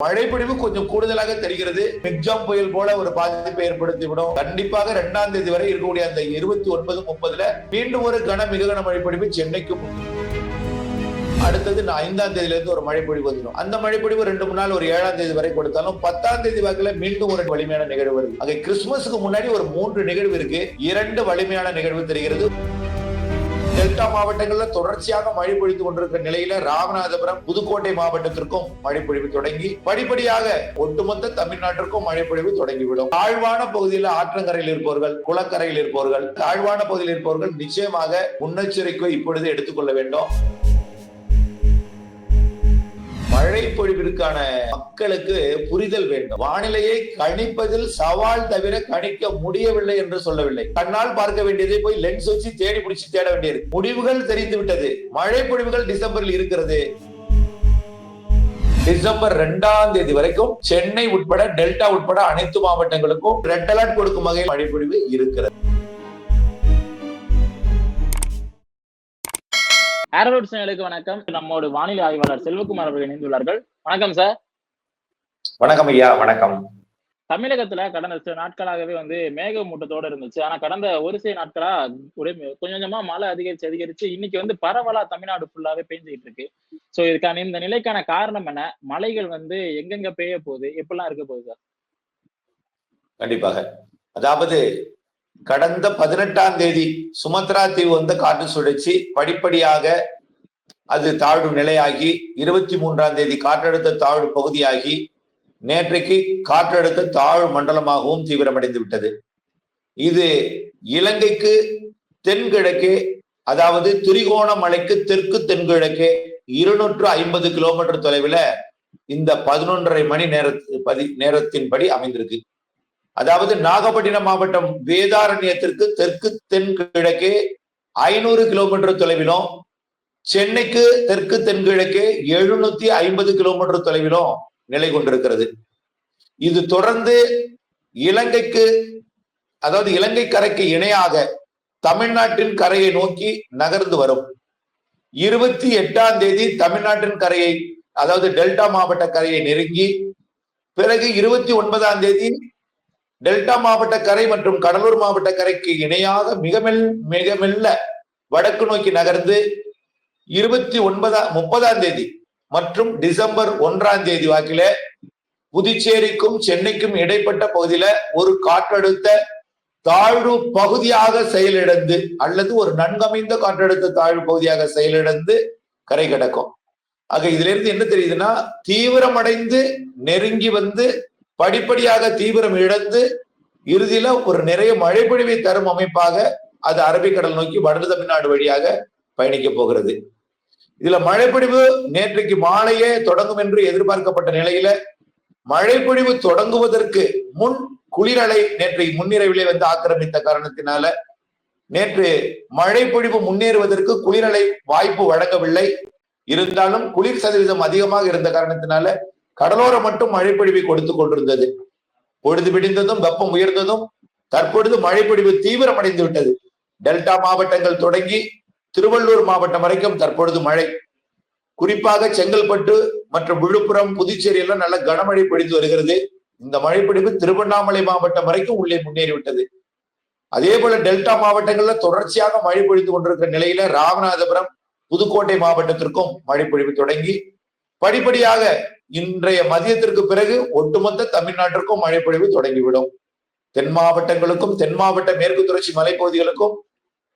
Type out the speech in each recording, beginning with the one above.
மழைப்பொழிவு கொஞ்சம் கூடுதலாக தெரிகிறது. மிக்ஜாம் புயல் போல ஒரு பாதிப்பை ஏற்படுத்திவிடும். கண்டிப்பாக இரண்டாம் தேதி வரை இருக்கக்கூடிய அந்த இருபத்தி ஒன்பது முப்பதுல மீண்டும் ஒரு கன மிக கன மழைப்பொழிவு சென்னைக்கும் அடுத்தது நான் ஐந்தாம் தேதியில இருந்து ஒரு மழைப்பொழிவு வந்துடும். அந்த மழைப்பொழிவு ரெண்டு மூணு நாள் ஒரு ஏழாம் தேதி வரை கொடுத்தாலும் பத்தாம் தேதி வாக்குல மீண்டும் ஒரு வலிமையான நிகழ்வு வருது. அங்கே கிறிஸ்துமஸுக்கு முன்னாடி ஒரு மூன்று நிகழ்வு இருக்கு. இரண்டு வலிமையான நிகழ்வு தெரிகிறது. டெல்டா மாவட்டங்கள்ல தொடர்ச்சியாக மழை பொழித்து கொண்டிருக்கிற நிலையில ராமநாதபுரம் புதுக்கோட்டை மாவட்டத்திற்கும் மழை பொழிவு தொடங்கி படிப்படியாக ஒட்டுமொத்த தமிழ்நாட்டிற்கும் மழை பொழிவு தொடங்கிவிடும் தாழ்வான பகுதியில் ஆற்றங்கரையில் இருப்பவர்கள் குளக்கரையில் இருப்பவர்கள் தாழ்வான பகுதியில் இருப்பவர்கள் நிச்சயமாக முன்னெச்சரிக்கை இப்பொழுது எடுத்துக்கொள்ள வேண்டும். மழை பொழிவிற்கான மக்களுக்கு புரிதல் வேண்டும். வானிலையை கணிப்பதில் சவால் தவிர கணிக்க முடியவில்லை என்று சொல்லவில்லை. கண்ணால் பார்க்க வேண்டியதை போய் லென்ஸ் வச்சு தேடி பிடிச்சி தேட வேண்டியது. முடிவுகள் தெரிந்து விட்டது. மழை பொழிவுகள் டிசம்பரில் இருக்கிறது. டிசம்பர் ரெண்டாம் தேதி வரைக்கும் சென்னை உட்பட டெல்டா உட்பட அனைத்து மாவட்டங்களுக்கும் ரெட் அலர்ட் கொடுக்கும் வகையில் மழைப்பொழிவு இருக்கிறது. ஏரோட் சேனலுக்கு வணக்கம். நம்மோடு வானிலை ஆய்வாளர் செல்வகுமார் அவர்கள் இணைந்துள்ளார்கள். வணக்கம் சார் வணக்கம் ஐயா வணக்கம். தமிழகத்துல கடந்த சில நாட்களாகவே வந்து மேகமூட்டத்தோட இருந்துச்சு. ஆனா கடந்த ஒரு சில நாட்களா ஒரே கொஞ்சம் கொஞ்சமா மழை அதிகரிச்சு அதிகரிச்சு இன்னைக்கு வந்து பரவலா தமிழ்நாடு ஃபுல்லாவே பெஞ்சுக்கிட்டு இருக்கு. சோ இதுக்கான இந்த நிலைக்கான காரணம் என்ன? மழைகள் வந்து எங்கெங்க பெய்ய போகுது? எப்படிலாம் இருக்க போகுது சார் கண்டிப்பாக. அதாவது கடந்த பதினெட்டாம் தேதி சுமத்ரா தீவு வந்த காற்று சுழற்சி. படிப்படியாக அது தாழ்வு நிலையாகி இருபத்தி மூன்றாம் தேதி காற்றழுத்த தாழ்வு பகுதியாகி நேற்றைக்கு காற்றழுத்த தாழ்வு மண்டலமாகவும் தீவிரமடைந்து விட்டது இது இலங்கைக்கு தென்கிழக்கே அதாவது திரிகோணமலைக்கு தெற்கு தென்கிழக்கே இருநூற்று ஐம்பது கிலோமீட்டர் தொலைவில் இந்த பதினொன்றரை மணி நேர பதி நேரத்தின்படி அமைந்திருக்கு. அதாவது நாகப்பட்டினம் மாவட்டம் வேதாரண்யத்திற்கு தெற்கு தென்கிழக்கே ஐநூறு கிலோமீட்டர் தொலைவிலும் சென்னைக்கு தெற்கு தென்கிழக்கே எழுநூத்தி ஐம்பது கிலோமீட்டர் தொலைவிலும் நிலை கொண்டிருக்கிறது. இது தொடர்ந்து இலங்கைக்கு அதாவது இலங்கை கரைக்கு இணையாக தமிழ்நாட்டின் கரையை நோக்கி நகர்ந்து வரும். இருபத்தி எட்டாம் தேதி தமிழ்நாட்டின் கரையை அதாவது டெல்டா மாவட்ட கரையை நெருங்கி பிறகு இருபத்தி ஒன்பதாம் தேதி டெல்டா மாவட்ட கரை மற்றும் கடலூர் மாவட்ட கரைக்கு இணையாக மிக மெல் மிக மெல்ல வடக்கு நோக்கி நகர்ந்து இருபத்தி ஒன்பதாம் முப்பதாம் தேதி மற்றும் டிசம்பர் ஒன்றாம் தேதி வாக்கில புதுச்சேரிக்கும் சென்னைக்கும் இடைப்பட்ட பகுதியில ஒரு காற்றழுத்த தாழ்வு பகுதியாக செயலிழந்து அல்லது ஒரு நன்கமைந்த காற்றழுத்த தாழ்வு பகுதியாக செயலிழந்து கரை கிடக்கும். ஆக இதுல இருந்து என்ன தெரியுதுன்னா தீவிரமடைந்து நெருங்கி வந்து படிப்படியாக தீவிரம் இழந்து இறுதியில ஒரு நிறைய மழைப்பொழிவை தரும் அமைப்பாக அது அரபிக்கடல் நோக்கி வடது தமிழ்நாடு வழியாக பயணிக்க போகிறது. இதுல மழைப்பொழிவு நேற்றைக்கு மாலையே தொடங்கும் என்று எதிர்பார்க்கப்பட்ட நிலையில மழைப்பொழிவு தொடங்குவதற்கு முன் குளிரலை நேற்றை முன்னிரவிலே வந்து ஆக்கிரமித்த காரணத்தினால நேற்று மழைப்பொழிவு முன்னேறுவதற்கு குளிரலை வாய்ப்பு வழங்கவில்லை. இருந்தாலும் குளிர் சதவீதம் அதிகமாக இருந்த காரணத்தினால கடலோரம் மட்டும் மழைப்பொழிவை கொடுத்து கொண்டிருந்தது. பொழுது விடிந்ததும் வெப்பம் உயர்ந்ததும் தற்பொழுது மழைப்பொழிவு தீவிரமடைந்து விட்டது டெல்டா மாவட்டங்கள் தொடங்கி திருவள்ளூர் மாவட்டம் வரைக்கும் தற்பொழுது மழை. குறிப்பாக செங்கல்பட்டு மற்றும் விழுப்புரம் புதுச்சேரி எல்லாம் நல்ல கனமழை பொழிந்து வருகிறது. இந்த மழைப்பொழிவு திருவண்ணாமலை மாவட்டம் வரைக்கும் உள்ளே முன்னேறிவிட்டது. அதே போல டெல்டா மாவட்டங்கள்ல தொடர்ச்சியாக மழை பொழிந்து கொண்டிருக்கிற நிலையில ராமநாதபுரம் புதுக்கோட்டை மாவட்டத்திற்கும் மழை பொழிவு தொடங்கி படிப்படியாக இன்றைய மதியத்திற்கு பிறகு ஒட்டுமொத்த தமிழ்நாட்டிற்கும் மழைப்பொழிவு தொடங்கிவிடும். தென் மாவட்டங்களுக்கும் தென் மாவட்ட மேற்கு தொடர்ச்சி மலைப்பகுதிகளுக்கும்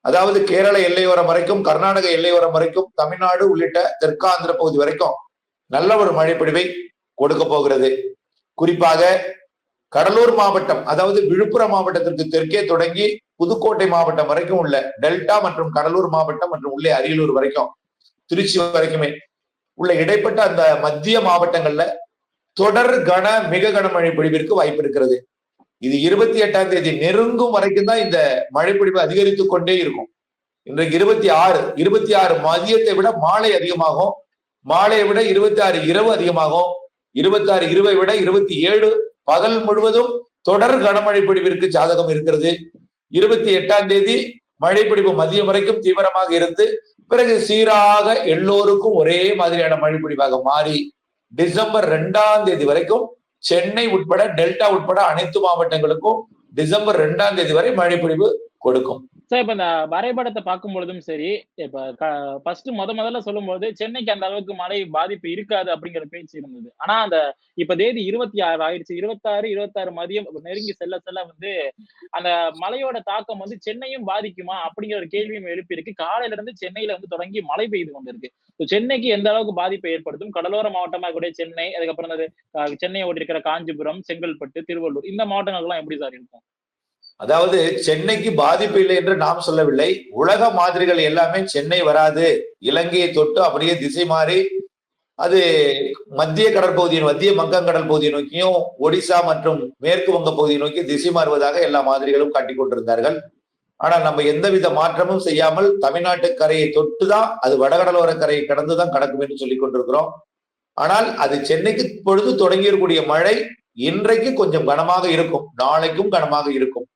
அதாவது கேரள எல்லையோரம் வரைக்கும் கர்நாடக எல்லையோரம் வரைக்கும் தமிழ்நாடு உள்ளிட்ட தெற்காந்திர பகுதி வரைக்கும் நல்ல ஒரு மழைப்பொழிவை கொடுக்க போகிறது. குறிப்பாக கடலூர் மாவட்டம் அதாவது விழுப்புரம் மாவட்டத்திற்கு தெற்கே தொடங்கி புதுக்கோட்டை மாவட்டம் வரைக்கும் உள்ள டெல்டா மற்றும் கடலூர் மாவட்டம் மற்றும் உள்ளே அரியலூர் வரைக்கும் திருச்சி வரைக்குமே உள்ள இடைப்பட்ட அந்த மத்திய மாவட்டங்கள்ல தொடர் கன மிக கனமழை பொழிவிற்கு வாய்ப்பு இருக்கிறது. இது இருபத்தி எட்டாம் தேதி நெருங்கும் வரைக்கும் தான் இந்த மழைப்பொழிவு அதிகரித்து கொண்டே இருக்கும். இன்றைக்கு இருபத்தி ஆறு இருபத்தி ஆறு மதியத்தை விட மாலை அதிகமாகும். மாலையை விட இருபத்தி ஆறு இரவு அதிகமாகும். இருபத்தி ஆறு இரவை விட இருபத்தி ஏழு பகல் முழுவதும் தொடர் கனமழை பொழிவிற்கு ஜாதகம் இருக்கிறது. இருபத்தி எட்டாம் தேதி மழைப்பிடிப்பு மதியம் வரைக்கும் தீவிரமாக இருந்து பிறகு சீராக எல்லோருக்கும் ஒரே மாதிரியான மழைப்பொழிவாக மாறி டிசம்பர் ரெண்டாம் தேதி வரைக்கும் சென்னை உட்பட டெல்டா உட்பட அனைத்து மாவட்டங்களுக்கும் டிசம்பர் ரெண்டாம் தேதி வரை மழை பொழிவு கொடுக்கும். சார் இப்ப இந்த வரைபடத்தை பார்க்கும் பொழுதும் சரி இப்ப ஃபர்ஸ்ட் முத முதல்ல சொல்லும்போது சென்னைக்கு அந்த அளவுக்கு மழை பாதிப்பு இருக்காது அப்படிங்கிற பேச்சு இருந்தது. ஆனா அந்த இப்ப தேதி இருபத்தி ஆறு ஆயிடுச்சு. இருபத்தாறு இருபத்தாறு மதியம் நெருங்கி செல்ல செல்ல வந்து அந்த மழையோட தாக்கம் வந்து சென்னையும் பாதிக்குமா அப்படிங்கிற ஒரு கேள்வியும் எழுப்பி இருக்கு. காலையில இருந்து சென்னையில வந்து தொடங்கி மழை பெய்து கொண்டிருக்கு. சென்னைக்கு எந்த அளவுக்கு பாதிப்பை ஏற்படுத்தும்? கடலோர மாவட்டமா கூட சென்னை அதுக்கப்புறம் சென்னையை ஓட்டி இருக்கிற காஞ்சிபுரம் செங்கல்பட்டு திருவள்ளூர் இந்த மாவட்டங்கள்லாம் எப்படி சார் இருக்கும்? அதாவது சென்னைக்கு பாதிப்பு இல்லை என்று நாம் சொல்லவில்லை. உலக மாதிரிகள் எல்லாமே சென்னை வராது. இலங்கையை தொட்டு அப்படியே திசை மாறி அது மத்திய கடற்பகுதியை மத்திய வங்கக்கடல் பகுதியை நோக்கியும் ஒடிசா மற்றும் மேற்கு வங்க பகுதியை நோக்கி திசை மாறுவதாக எல்லா மாதிரிகளும் காட்டிக் கொண்டிருந்தார்கள். ஆனால் நம்ம எந்தவித மாற்றமும் செய்யாமல் தமிழ்நாட்டு கரையை தொட்டு தான் அது வடகடலோர கரையை கடந்துதான் கடக்கும் என்று சொல்லிக் கொண்டிருக்கிறோம். ஆனால் அது சென்னைக்கு பொழுது தொடங்கியிருக்கூடிய மழை இன்றைக்கு கொஞ்சம் கனமாக இருக்கும். நாளைக்கும் கனமாக இருக்கும்.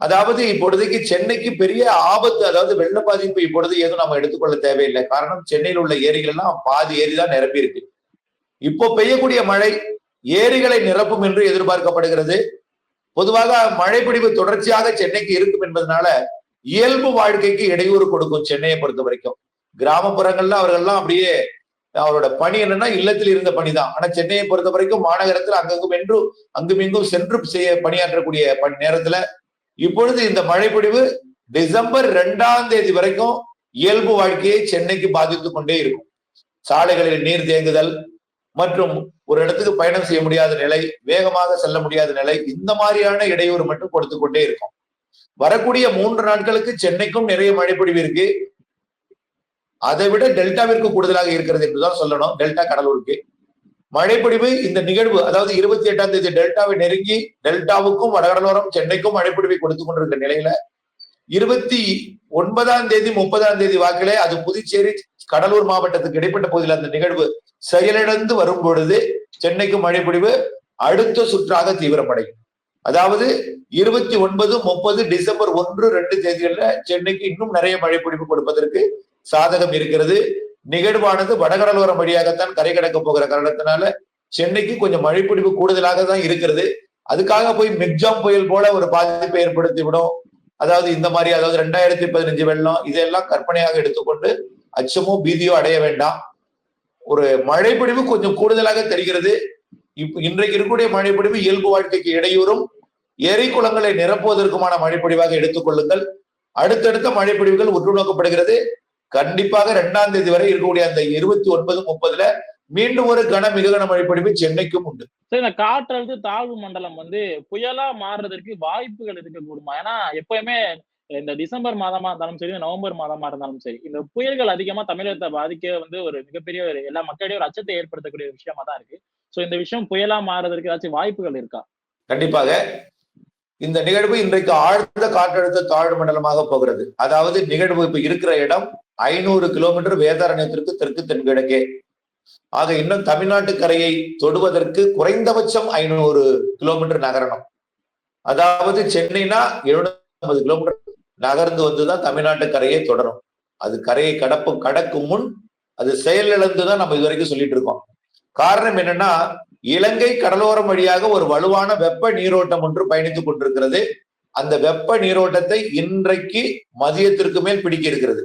அதாவது இப்பொழுதைக்கு சென்னைக்கு பெரிய ஆபத்து அதாவது வெள்ள பாதிப்பு இப்பொழுது எதுவும் நம்ம எடுத்துக்கொள்ள தேவையில்லை. காரணம் சென்னையில் உள்ள ஏரிகள் எல்லாம் பாதி ஏரி தான் நிரப்பி இருக்கு இப்போ பெய்யக்கூடிய மழை ஏரிகளை நிரப்பும் என்று எதிர்பார்க்கப்படுகிறது. பொதுவாக மழைப்பிடிவு தொடர்ச்சியாக சென்னைக்கு இருக்கும் என்பதனால இயல்பு வாழ்க்கைக்கு இடையூறு கொடுக்கும் சென்னையை பொறுத்த வரைக்கும். கிராமப்புறங்கள்ல அவர்கள்லாம் அப்படியே அவரோட பணி என்னன்னா இல்லத்தில் இருந்த பணி தான். ஆனா சென்னையை பொறுத்த வரைக்கும் மாநகரத்தில் அங்கங்கும் என்று அங்கும் இங்கும் சென்று செய்ய பணியாற்றக்கூடிய பணி நேரத்துல இப்பொழுது இந்த மழைப்பொழிவு டிசம்பர் இரண்டாம் தேதி வரைக்கும் இயல்பு வாழ்க்கையை சென்னைக்கு பாதித்துக் கொண்டே இருக்கும். சாலைகளில் நீர் தேங்குதல் மற்றும் ஒரு இடத்துக்கு பயணம் செய்ய முடியாத நிலை வேகமாக செல்ல முடியாத நிலை இந்த மாதிரியான இடையூறு மட்டும் கொடுத்து கொண்டே இருக்கும். வரக்கூடிய மூன்று நாட்களுக்கு சென்னைக்கும் நிறைய மழைப்பொழிவு இருக்கு. அதை விட டெல்டாவிற்கு கூடுதலாக இருக்கிறது என்றுதான் சொல்லணும். டெல்டா கடலூருக்கு. மழைப்பொழிவு இந்த நிகழ்வு அதாவது இருபத்தி எட்டாம் தேதி டெல்டாவை நெருங்கி டெல்டாவுக்கும் வடகடலோரம் சென்னைக்கும் மழைப்பொழிவை கொடுத்து கொண்டிருக்கிற நிலையில இருபத்தி ஒன்பதாம் தேதி முப்பதாம் தேதி வாக்கிலே அது புதுச்சேரி கடலூர் மாவட்டத்துக்கு இடைப்பட்ட பகுதியில் அந்த நிகழ்வு செயலிழந்து வரும் பொழுது சென்னைக்கு மழைப்பொழிவு அடுத்த சுற்றாக தீவிரமடையும். அதாவது இருபத்தி ஒன்பது முப்பது டிசம்பர் ஒன்று ரெண்டு தேதிகளில் சென்னைக்கு இன்னும் நிறைய மழைப்பொழிவு கொடுப்பதற்கு சாதகம் இருக்கிறது. நிகழ்வானது வடகடலோரம் வழியாகத்தான் கரை கடக்க போகிற காரணத்தினால சென்னைக்கு கொஞ்சம் மழைப்பிடிப்பு கூடுதலாக தான் இருக்கிறது. அதுக்காக போய் மிக்ஜாம் புயல் போல ஒரு பாதிப்பை ஏற்படுத்தி விடும் அதாவது இந்த மாதிரி அதாவது ரெண்டாயிரத்தி பதினஞ்சு வெள்ளம் இதெல்லாம் கற்பனையாக எடுத்துக்கொண்டு அச்சமோ பீதியோ அடைய வேண்டாம். ஒரு மழைப்பிடிவு கொஞ்சம் கூடுதலாக தெரிகிறது. இப்ப இன்றைக்கு இருக்கக்கூடிய மழைப்பிடிவு இயல்பு வாழ்க்கைக்கு இடையூறும். ஏரி குளங்களை நிரப்புவதற்குமான மழைப்பொழிவாக எடுத்துக்கொள்ளுங்கள். அடுத்தடுத்த மழைப்பொழிவுகள் உற்று நோக்கப்படுகிறது கண்டிப்பாக இரண்டாம் தேதி வரை இருக்கக்கூடிய அந்த இருபத்தி ஒன்பது முப்பதுல மீண்டும் ஒரு கன மிக கன மழைப்பொழிவு சென்னைக்கும் உண்டு. சரி இந்த காற்றழுத்த தாழ்வு மண்டலம் வந்து புயலா மாறுறதுக்கு வாய்ப்புகள் இருக்க கூடுமா? ஏன்னா எப்பயுமே இந்த டிசம்பர் மாதமா இருந்தாலும் சரி நவம்பர் மாதமா இருந்தாலும் சரி இந்த புயல்கள் அதிகமா தமிழகத்தை பாதிக்க வந்து ஒரு மிகப்பெரிய ஒரு எல்லா மக்களிடையே ஒரு அச்சத்தை ஏற்படுத்தக்கூடிய விஷயமா தான் இருக்கு. சோ இந்த விஷயம் புயலா மாறுறதுக்கு ஏதாச்சும் வாய்ப்புகள் இருக்கா? கண்டிப்பாக. இந்த நிகழ்வு இன்றைக்கு ஆழ்ந்த காற்றழுத்த தாழ்வு மண்டலமாக போகிறது. அதாவது நிகழ்வு இப்ப இருக்கிற இடம் ஐநூறு கிலோமீட்டர் வேதாரண்யத்திற்கு தெற்கு தென்கிழக்கே. ஆக இன்னும் தமிழ்நாட்டு கரையை தொடுவதற்கு குறைந்தபட்சம் ஐநூறு கிலோமீட்டர் நகரணும். அதாவது சென்னைனா எழுநூத்தி கிலோமீட்டர் நகர்ந்து வந்துதான் தமிழ்நாட்டு கரையை தொடரும். அது கரையை கடப்பு கடக்கும் முன் அது செயலிழந்துதான் நம்ம இது வரைக்கும் சொல்லிட்டு இருக்கோம். காரணம் என்னன்னா இலங்கை கடலோரம் வழியாக ஒரு வலுவான வெப்ப நீரோட்டம் ஒன்று பயணித்துக் கொண்டிருக்கிறது. அந்த வெப்ப நீரோட்டத்தை இன்றைக்கு மதியத்திற்கு மேல் பிடிக்க இருக்கிறது.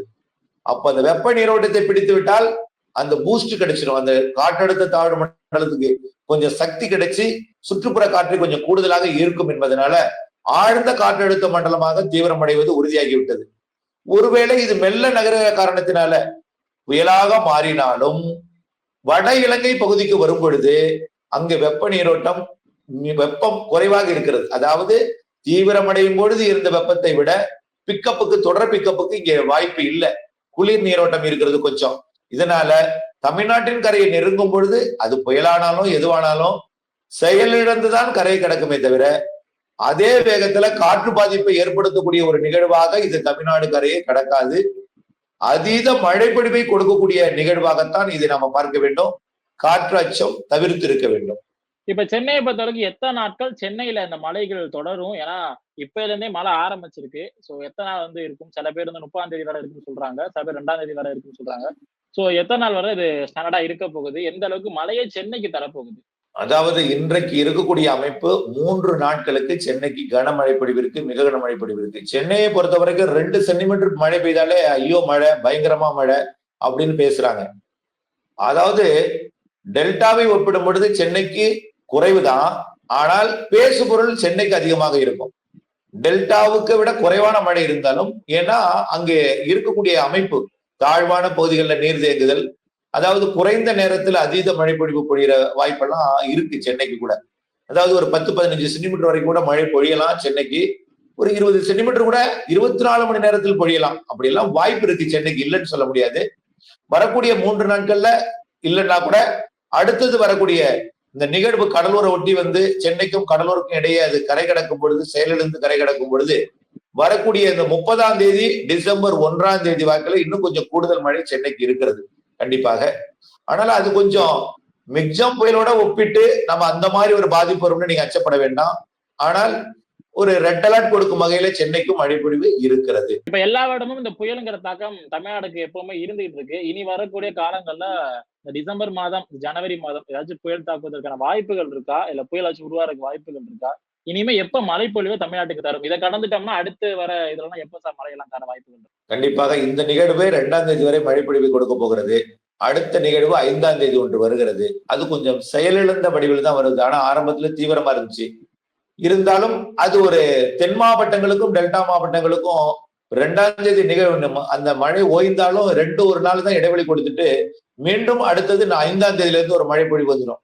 அப்ப அந்த வெப்ப நீரோட்டத்தை பிடித்து விட்டால் அந்த பூஸ்ட் கிடைச்சிடும். அந்த காற்றழுத்த தாழ்வு மண்டலத்துக்கு கொஞ்சம் சக்தி கிடைச்சு சுற்றுப்புற காற்று கொஞ்சம் கூடுதலாக இருக்கும் என்பதனால ஆழ்ந்த காற்றழுத்த மண்டலமாக தீவிரமடைவது உறுதியாகிவிட்டது. ஒருவேளை இது மெல்ல நகர காரணத்தினால புயலாக மாறினாலும் வட இலங்கை பகுதிக்கு வரும் பொழுது அங்கு வெப்ப நீரோட்டம் வெப்பம் குறைவாக இருக்கிறது. அதாவது தீவிரமடையும் பொழுது இருந்த வெப்பத்தை விட பிக்கப்புக்கு தொடர் பிக்கப்புக்கு இங்கே வாய்ப்பு இல்லை. குளிர் நீரோட்டம் இருக்கிறது கொஞ்சம். இதனால தமிழ்நாட்டின் கரையை நெருங்கும் பொழுது அது புயலானாலும் எதுவானாலும் செயலிழந்துதான் கரையை கிடக்குமே தவிர அதே வேகத்துல காற்று பாதிப்பை ஏற்படுத்தக்கூடிய ஒரு நிகழ்வாக இது தமிழ்நாடு கரையை கடக்காது. அதீத மழைப்பிடிப்பை கொடுக்கக்கூடிய நிகழ்வாகத்தான் இதை நம்ம பார்க்க வேண்டும். காற்று அச்சம் தவிர்த்து இருக்க வேண்டும். இப்ப சென்னையை பொறுத்த வரைக்கும் எத்தனை நாட்கள் சென்னையில இந்த மழைகள் தொடரும்? ஏன்னா இப்பல இருந்தே மழை ஆரம்பிச்சிருக்கு. சோ எத்தனை நாள் வந்து இருக்கும்? சில பேர் வந்து முப்பதாம் தேதி வரை இருக்குன்னு சொல்றாங்க. சில பேர் ரெண்டாம் தேதி வரை இருக்குன்னு சொல்றாங்க. சோ எத்தனை நாள் வரை இது ஸ்டாண்டர்டா இருக்க போகுது? எந்த அளவுக்கு மழையை சென்னைக்கு தரப்போகுது? அதாவது இன்றைக்கு இருக்கக்கூடிய அமைப்பு மூன்று நாட்களுக்கு சென்னைக்கு கனமழை பொழிவிற்கு மிக கனமழை பொழிவிற்கு. சென்னையை பொறுத்த வரைக்கும் ரெண்டு சென்டிமீட்டர் மழை பெய்தாலே ஐயோ மழை பயங்கரமா மழை அப்படின்னு பேசுறாங்க. அதாவது டெல்டாவை ஒப்பிடும் பொழுது சென்னைக்கு குறைவுதான். ஆனால் பேசு பொருள் சென்னைக்கு அதிகமாக இருக்கும். டெல்டாவுக்கு விட குறைவான மழை இருந்தாலும் ஏன்னா அங்கே இருக்கக்கூடிய அமைப்பு தாழ்வான பகுதிகளில் நீர் தேங்குதல் அதாவது குறைந்த நேரத்தில் அதீத மழை பொழிவு பொழியிற வாய்ப்பெல்லாம் இருக்கு சென்னைக்கு கூட. அதாவது ஒரு பத்து பதினஞ்சு சென்டிமீட்டர் வரைக்கும் கூட மழை பொழியலாம் சென்னைக்கு. ஒரு இருபது சென்டிமீட்டர் கூட இருபத்தி நாலு மணி நேரத்தில் பொழியலாம். அப்படியெல்லாம் வாய்ப்பு இருக்கு சென்னைக்கு இல்லைன்னு சொல்ல முடியாது. வரக்கூடிய மூன்று நாட்கள்ல இல்லைன்னா கூட அடுத்தது வரக்கூடிய இந்த நிகழ்வு கடலூரை ஒட்டி வந்து சென்னைக்கும் கடலூருக்கும் இடையே அது கரை கடக்கும் பொழுது செயலிழந்து கரை கடக்கும் பொழுது வரக்கூடிய இந்த முப்பதாம் தேதி டிசம்பர் ஒன்றாம் தேதி வாக்கில் இன்னும் கொஞ்சம் கூடுதல் மழை சென்னைக்கு இருக்கிறது கண்டிப்பாக. ஆனால் அது கொஞ்சம் மிக்ஜம் புயலோட ஒப்பிட்டு நம்ம அந்த மாதிரி ஒரு பாதிப்பு வரும்னு நீங்க அச்சப்பட வேண்டாம். ஆனால் ஒரு ரெட் அலர்ட் கொடுக்கும் வகையில சென்னைக்கும் மழை பொழிவு இருக்கிறது. இப்ப எல்லா இடமும் இந்த புயலுங்கிற தாக்கம் தமிழ்நாடுக்கு எப்பவுமே இருந்துகிட்டு இருக்கு. இனி வரக்கூடிய காலங்கள்ல இந்த டிசம்பர் மாதம் ஜனவரி மாதம் ஏதாச்சும் புயல் தாக்குவதற்கான வாய்ப்புகள் இருக்கா? இல்ல புயலாச்சும் உருவாறதுக்கு வாய்ப்புகள் இருக்கா? இனிமே எப்ப மழை பொழிவு தமிழ்நாட்டுக்கு தரும்? இதை கடந்துட்டோம்னா அடுத்து வர இதெல்லாம் எப்ப சார் மழையெல்லாம் தர வாய்ப்புகள் கண்டிப்பாக இந்த நிகழ்வு இரண்டாம் தேதி வரை மழை பொழிவு கொடுக்க போகிறது. அடுத்த நிகழ்வு ஐந்தாம் தேதி ஒன்று வருகிறது. அது கொஞ்சம் செயலிழந்த வடிவில் தான் வருது. ஆனா ஆரம்பத்துல தீவிரமா இருந்துச்சு. இருந்தாலும் அது ஒரு தென் மாவட்டங்களுக்கும் டெல்டா மாவட்டங்களுக்கும் ரெண்டாம் தேதி நிகழ்வு. அந்த மழை ஓய்ந்தாலும் ரெண்டு ஒரு நாள் தான் இடைவெளி கொடுத்துட்டு மீண்டும் அடுத்தது நான் ஐந்தாம் தேதியில இருந்து ஒரு மழை பொழிவு வந்துடும்.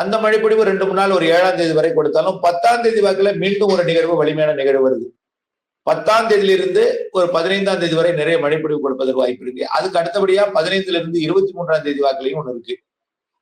அந்த மழை பொழிவு ரெண்டு மூணு நாள் ஒரு ஏழாம் தேதி வரை கொடுத்தாலும் பத்தாம் தேதி வாக்குல மீண்டும் ஒரு நிகழ்வு வலிமையான நிகழ்வு வருது. பத்தாம் தேதியிலிருந்து ஒரு பதினைந்தாம் தேதி வரை நிறைய மழைப்பொழிவு கொடுப்பதற்கு வாய்ப்பு இருக்கு. அதுக்கு அடுத்தபடியா பதினைந்துல இருந்து இருபத்தி மூன்றாம் தேதி வாக்கிலையும் ஒண்ணு இருக்கு.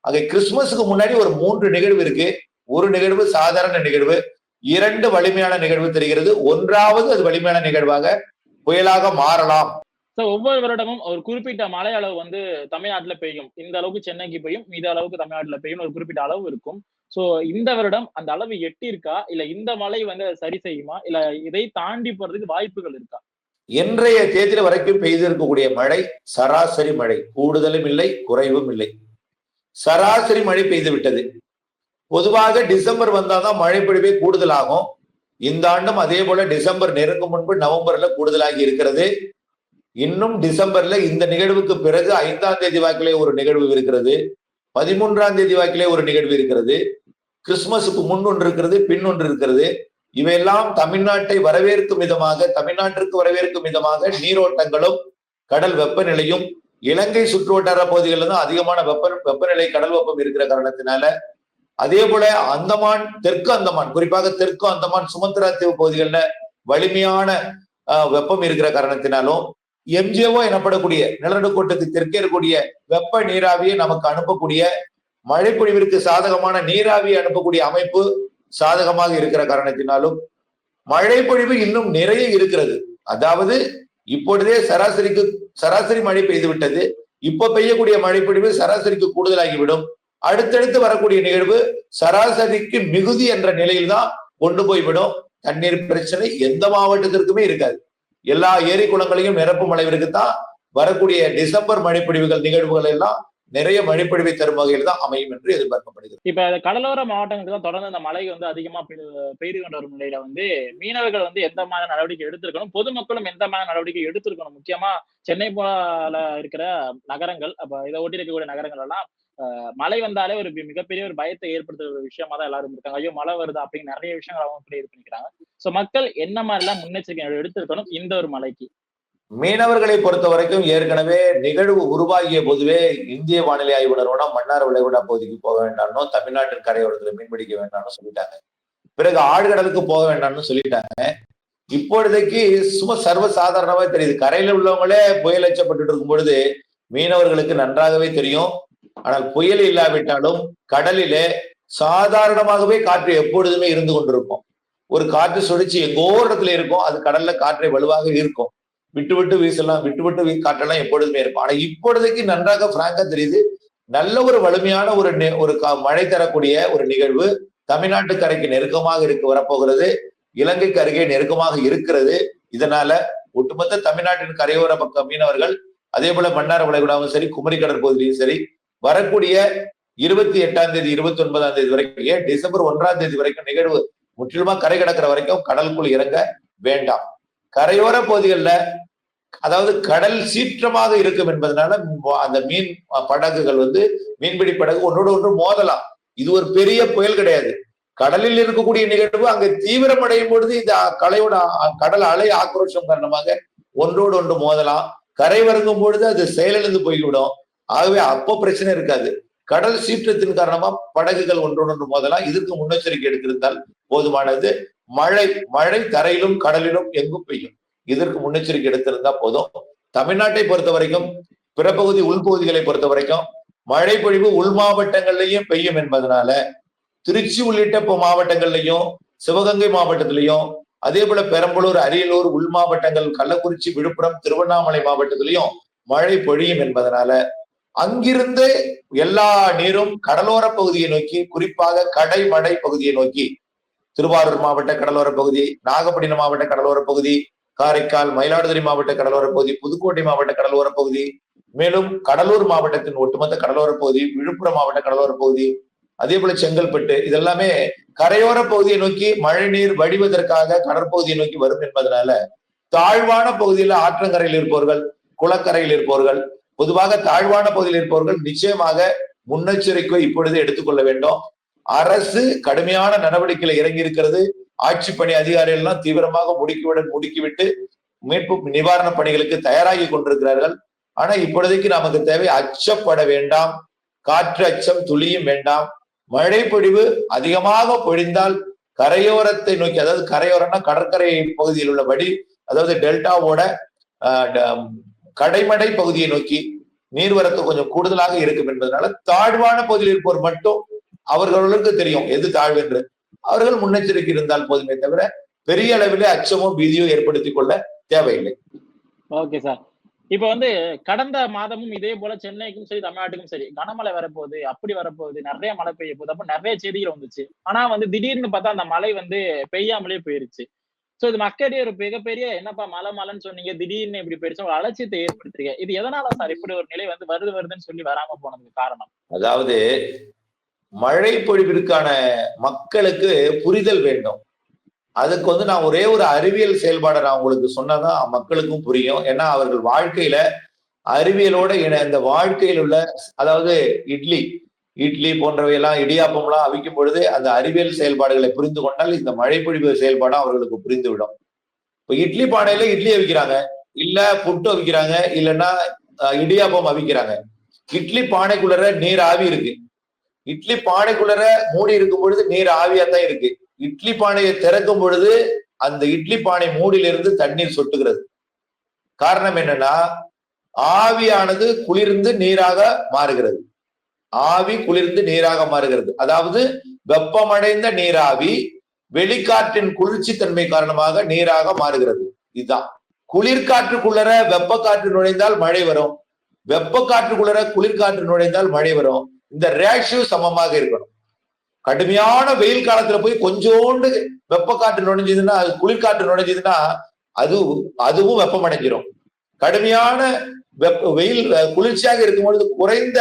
அங்கே கிறிஸ்துமஸுக்கு முன்னாடி ஒரு மூன்று நிகழ்வு இருக்கு. ஒரு நிகழ்வு சாதாரண நிகழ்வு. இரண்டு வலிமையான நிகழ்வு தெரிகிறது. ஒன்றாவது அது வலிமையான நிகழ்வாக புயலாக மாறலாம். சோ ஒவ்வொரு வருடமும் ஒரு குறிப்பிட்ட மழை அளவு வந்து தமிழ்நாட்டுல பெய்யும். இந்த அளவுக்கு சென்னைக்கு பெய்யும் இந்த அளவுக்கு தமிழ்நாட்டுல பெய்யும் ஒரு குறிப்பிட்ட அளவு இருக்கும். சோ இந்த வருடம் அந்த அளவு எட்டி இருக்கா இல்ல இந்த மழை வந்து சரி செய்யுமா? இல்ல இதை தாண்டி போறதுக்கு வாய்ப்புகள் இருக்கா? இன்றைய தேதி வரைக்கும் பெய்திருக்கக்கூடிய மழை சராசரி மழை. கூடுதலும் இல்லை குறைவும் இல்லை. சராசரி மழை பெய்து விட்டது பொதுவாக டிசம்பர் வந்தாதான் மழை பொழிவே கூடுதலாகும். இந்த ஆண்டும் அதே போல டிசம்பர் நெருங்கும் முன்பு நவம்பர்ல கூடுதலாகி இருக்கிறது. இன்னும் டிசம்பர்ல இந்த நிகழ்வுக்கு பிறகு ஐந்தாம் தேதி வாக்கிலே ஒரு நிகழ்வு இருக்கிறது. பதிமூன்றாம் தேதி வாக்கிலே ஒரு நிகழ்வு இருக்கிறது. கிறிஸ்துமஸுக்கு முன் ஒன்று இருக்கிறது பின் ஒன்று இருக்கிறது. இவையெல்லாம் தமிழ்நாட்டை வரவேற்கும் விதமாக தமிழ்நாட்டிற்கு வரவேற்கும் விதமாக நீரோட்டங்களும் கடல் வெப்பநிலையும் இலங்கை சுற்றுவட்டார பகுதிகளில் தான் அதிகமான வெப்ப வெப்பநிலை கடல் வெப்பம் இருக்கிற காரணத்தினால அதே போல அந்தமான் தெற்கு அந்தமான் குறிப்பாக தெற்கு அந்தமான் சுமத்ரா தீவு பகுதிகளில் வலிமையான வெப்பம் இருக்கிற காரணத்தினாலும் எம்ஜிஓ எனப்படக்கூடிய நிலநடுக்கோட்டுக்கு தெற்கே இருக்கக்கூடிய வெப்ப நீராவியை நமக்கு அனுப்பக்கூடிய மழைப்பொழிவிற்கு சாதகமான நீராவியை அனுப்பக்கூடிய அமைப்பு சாதகமாக இருக்கிற காரணத்தினாலும் மழைப்பொழிவு இன்னும் நிறைய இருக்கிறது. அதாவது இப்பொழுதே சராசரிக்கு சராசரி மழை பெய்து விட்டது இப்ப பெய்யக்கூடிய மழைப்பொழிவு சராசரிக்கு கூடுதலாகிவிடும். அடுத்தடுத்து வரக்கூடிய நிகழ்வு சராசரிக்கு மிகுதி என்ற நிலையில் தான் கொண்டு போய்விடும் தண்ணீர் பிரச்சனை எந்த மாவட்டத்திற்குமே இருக்காது. எல்லா ஏரி குளங்களையும் நிரப்பும் அளவிற்கு தான் வரக்கூடிய டிசம்பர் மழைப்பொழிவுகள் நிகழ்வுகள் எல்லாம் நிறைய மழைப்பொழிவை தரும் வகையில் தான் அமையும் என்று எதிர்பார்க்கப்படுகிறது. இப்ப கடலோர மாவட்டங்களுக்கு தான் தொடர்ந்து இந்த மழை வந்து அதிகமா பெய்து- கொண்டு வரும் நிலையில வந்து மீனவர்கள் வந்து எந்த மாதிரி நடவடிக்கை எடுத்திருக்கணும் பொதுமக்களும் எந்த மாதிரி நடவடிக்கை எடுத்திருக்கணும்? முக்கியமா சென்னை போல இருக்கிற நகரங்கள் அப்ப இதை ஒட்டி இருக்கக்கூடிய நகரங்கள் எல்லாம் மழை வந்தாலே ஒரு மிகப்பெரிய ஒரு பயத்தை ஏற்படுத்துற ஒரு விஷயமா தான் எல்லாரும் இருக்காங்க. ஐயோ மழை வருதா அப்படின்னு நிறைய விஷயங்கள் அவங்க கூட இது பண்ணிக்கிறாங்க. சோ மக்கள் என்ன மாதிரி எல்லாம் முன்னெச்சரிக்கை எடுத்திருக்கணும் இந்த ஒரு மழைக்கு? மீனவர்களை பொறுத்த வரைக்கும் ஏற்கனவே நிகழ்வு உருவாகிய போதுவே இந்திய வானிலை ஆய்வு நிறுவனம் மன்னார் விளைகுடா பகுதிக்கு போக வேண்டாம்னோ தமிழ்நாட்டின் கரையோரத்துல மீன்பிடிக்க வேண்டாம்னு சொல்லிட்டாங்க. பிறகு ஆழ்கடலுக்கு போக வேண்டாம்னு சொல்லிட்டாங்க. இப்பொழுதைக்கு சும்மா சர்வ சாதாரணமா தெரியுது. கரையில உள்ளவங்களே புயல் அச்சப்பட்டு இருக்கும் பொழுது மீனவர்களுக்கு நன்றாகவே தெரியும். ஆனால் புயல் இல்லாவிட்டாலும் கடலிலே சாதாரணமாகவே காற்று எப்பொழுதுமே இருந்து கொண்டிருக்கும். ஒரு காற்று சுழிச்சு எங்கோ இடத்துல இருக்கும். அது கடல்ல காற்றை வலுவாக இருக்கும். விட்டு விட்டு வீசலாம் விட்டு விட்டு வீ- காற்றெல்லாம் எப்பொழுதுமே இருக்கும். ஆனா இப்பொழுதைக்கு நன்றாக பிராங்கா தெரியுது. நல்ல ஒரு வலிமையான ஒரு நெ- ஒரு மழை தரக்கூடிய ஒரு நிகழ்வு தமிழ்நாட்டு கரைக்கு நெருக்கமாக இருக்கு வரப்போகிறது. இலங்கைக்கு அருகே நெருக்கமாக இருக்கிறது. இதனால ஒட்டுமொத்த தமிழ்நாட்டின் கரையோர பக்க மீனவர்கள் அதே போல மன்னார் வளைகுடாவும் சரி குமரி கடற்பகுதியிலும் சரி வரக்கூடிய இருபத்தி எட்டாம் தேதி இருபத்தி ஒன்பதாம் தேதி வரைக்கும் ஏன்? டிசம்பர் ஒன்றாம் தேதி வரைக்கும் நிகழ்வு முற்றிலுமா கரை கடக்கிற வரைக்கும் கடலுக்குள் இறங்க வேண்டாம். கரையோர பகுதிகளில் அதாவது கடல் சீற்றமாக இருக்கும் என்பதனால அந்த மீன் படகுகள் வந்து மீன்பிடி படகு ஒன்றோடு ஒன்று மோதலாம். இது ஒரு பெரிய புயல் கிடையாது. கடலில் இருக்கக்கூடிய நிகழ்வு அங்கு தீவிரமடையும் பொழுது இந்த கலையோட கடல் அலை ஆக்ரோஷம் காரணமாக ஒன்றோடு ஒன்று மோதலாம். கரை வருங்கும் பொழுது அது செயலிழந்து போய்விடும். ஆகவே அப்போ பிரச்சனை இருக்காது. கடல் சீற்றத்தின் காரணமா படகுகள் ஒன்றொன்று ஒன்று மோதலாம். இதற்கு முன்னெச்சரிக்கை எடுத்திருந்தால் போதுமானது. மழை மழை தரையிலும் கடலிலும் எங்கும் பெய்யும். இதற்கு முன்னெச்சரிக்கை எடுத்திருந்தா போதும். தமிழ்நாட்டை பொறுத்த வரைக்கும் பிறப்பகுதி உள்பகுதிகளை பொறுத்த வரைக்கும் மழை பொழிவு உள் மாவட்டங்கள்லயும் பெய்யும் என்பதனால திருச்சி உள்ளிட்ட மாவட்டங்கள்லயும் சிவகங்கை மாவட்டத்திலையும் அதே போல பெரம்பலூர் அரியலூர் உள் மாவட்டங்கள் கள்ளக்குறிச்சி விழுப்புரம் திருவண்ணாமலை மாவட்டத்திலையும் மழை பொழியும் என்பதனால அங்கிருந்து எல்லா நீரும் கடலோர பகுதியை நோக்கி குறிப்பாக கடைமடை பகுதியை நோக்கி. திருவாரூர் மாவட்ட கடலோர பகுதி நாகப்பட்டினம் மாவட்ட கடலோர பகுதி காரைக்கால் மயிலாடுதுறை மாவட்ட கடலோர பகுதி புதுக்கோட்டை மாவட்ட கடலோர பகுதி மேலும் கடலூர் மாவட்டத்தின் ஒட்டுமொத்த கடலோர பகுதி விழுப்புரம் மாவட்ட கடலோர பகுதி அதே போல செங்கல்பட்டு இதெல்லாமே கரையோர பகுதியை நோக்கி மழை நீர் வடிவதற்காக கடற்பகுதியை நோக்கி வரும் என்பதனால தாழ்வான பகுதியில் ஆற்றங்கரையில் இருப்பவர்கள் குளக்கரையில் இருப்பவர்கள் பொதுவாக தாழ்வான பகுதியில் இருப்பவர்கள் நிச்சயமாக முன்னெச்சரிக்கை இப்பொழுது எடுத்துக்கொள்ள வேண்டும். அரசு கடுமையான நடவடிக்கைகளை இறங்கி இருக்கிறது. ஆட்சி பணி அதிகாரிகள் எல்லாம் தீவிரமாக முடுக்கிவிட முடுக்கிவிட்டு மீட்பு நிவாரண பணிகளுக்கு தயாராகி கொண்டிருக்கிறார்கள். ஆனா இப்பொழுதைக்கு நமக்கு தேவை அச்சப்பட வேண்டாம். காற்று அச்சம் துளியும் வேண்டாம். மழை பொழிவு அதிகமாக பொழிந்தால் கரையோரத்தை நோக்கி அதாவது கரையோரம்னா கடற்கரை பகுதியில் உள்ளபடி அதாவது டெல்டாவோட கடைமடை பகுதியை நோக்கி நீர்வரத்து கொஞ்சம் கூடுதலாக இருக்கும் என்பதனால தாழ்வான பகுதியில் இருப்போர் மட்டும் அவர்களுக்கு தெரியும் எது தாழ்வு என்று. அவர்கள் முன்னெச்சரிக்கை இருந்தால் போதுமே தவிர பெரிய அளவிலே அச்சமோ பீதியோ ஏற்படுத்திக் கொள்ள தேவையில்லை. Okay sir. இப்ப வந்து கடந்த மாதமும் இதே போல சென்னைக்கும் சரி தமிழ்நாட்டுக்கும் சரி கனமழை வரப்போகுது அப்படி வரப்போகுது நிறைய மழை பெய்ய போகுது அப்ப நிறைய செய்திகள் வந்துச்சு. ஆனா வந்து திடீர்னு பார்த்தா அந்த மழை வந்து பெய்யாமலே போயிருச்சு. சோ இது மக்களிடையே ஒரு மிகப்பெரிய என்னப்பா மலை மலைன்னு சொன்னீங்க. திடீர்னு இப்படி போயிடுச்சு. ஒரு அலட்சியத்தை ஏற்படுத்துறீங்க. இது எதனால சார் இப்படி ஒரு நிலை வந்து வருது வருதுன்னு சொல்லி வராம போனதுக்கு காரணம்? அதாவது மழை பொழிவிற்கான மக்களுக்கு புரிதல் வேண்டும். அதுக்கு வந்து நான் ஒரே ஒரு அறிவியல் செயல்பாடை நான் உங்களுக்கு சொன்னாதான் மக்களுக்கும் புரியும். ஏன்னா அவர்கள் வாழ்க்கையில அறிவியலோட இந்த வாழ்க்கையில் உள்ள அதாவது இட்லி இட்லி போன்றவையெல்லாம் இடியாப்பம்லாம் அவிக்கும் பொழுது அந்த அறிவியல் செயல்பாடுகளை புரிந்து கொண்டால் இந்த மழைப்பொழிவு செயல்பாடும் அவர்களுக்கு புரிந்துவிடும். இப்போ இட்லி பானையில இட்லி அவிக்கிறாங்க. இல்ல புட்டு அவிக்கிறாங்க. இல்லைன்னா இடியாப்பம் அவிக்கிறாங்க. இட்லி பானைக்குள்ளற நீர் ஆவி இருக்கு. இட்லி பானைக்குள்ளற மூடி இருக்கும் பொழுது நீர் ஆவியா தான் இருக்கு. இட்லி பானையை திறக்கும் பொழுது அந்த இட்லி பானை மூடியிலிருந்து தண்ணீர் சொட்டுகிறது. காரணம் என்னன்னா ஆவியானது குளிர்ந்து நீராக மாறுகிறது. ஆவி குளிர்ந்து நீராக மாறுகிறது. அதாவது வெப்பமடைந்த நீராவி வெளிக்காற்றின் குளிர்ச்சி தன்மை காரணமாக நீராக மாறுகிறது. இதுதான். குளிர்காற்றுக்குள்ளர வெப்ப காற்று நுழைந்தால் மழை வரும். வெப்ப காற்றுக்குள்ளர குளிர்காற்று நுழைந்தால் மழை வரும். இந்த ரேஷியோ சமமாக இருக்கணும். கடுமையான வெயில் காலத்துல போய் கொஞ்சோண்டு வெப்ப காற்று நுழைஞ்சதுன்னா அது குளிர்காற்று நுழைஞ்சதுன்னா அது அதுவும் வெப்பமடைஞ்சிரும். கடுமையான வெப்ப வெயில் குளிர்ச்சியாக இருக்கும் பொழுது குறைந்த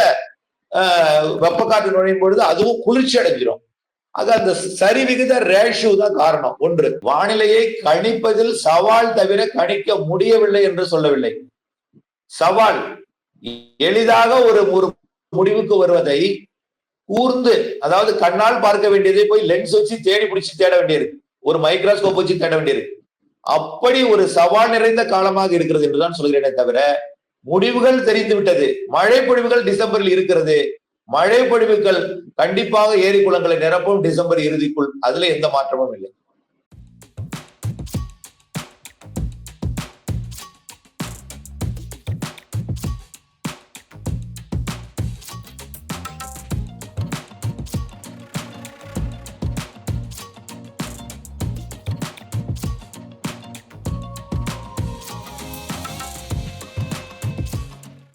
வெப்ப காற்று நுழையும் பொழுது அதுவும் குளிர்ச்சி அடைஞ்சிரும். ஆக அந்த சரி விகித ரேஷியோ தான் காரணம். ஒன்று வானிலையை கணிப்பதில் சவால் தவிர கணிக்க முடியவில்லை என்று சொல்லவில்லை. சவால் எளிதாக ஒரு ஒரு முடிவுக்கு வருவதை கூர்ந்து அதாவது கண்ணால் பார்க்க வேண்டியதை போய் லென்ஸ் வச்சு தேடி பிடிச்சி தேட வேண்டியிருக்கு. ஒரு மைக்ரோஸ்கோப் வச்சு தேட வேண்டியிருக்கு. அப்படி ஒரு சவால் நிறைந்த காலமாக இருக்கிறது என்றுதான் சொல்கிறேனே தவிர முடிவுகள் தெரிந்து விட்டது மழை பொழிவுகள் டிசம்பரில் இருக்கிறது. மழை பொழிவுகள் கண்டிப்பாக ஏரி குளங்களை நிரப்பும் டிசம்பர் இறுதிக்குள். அதுல எந்த மாற்றமும் இல்லை.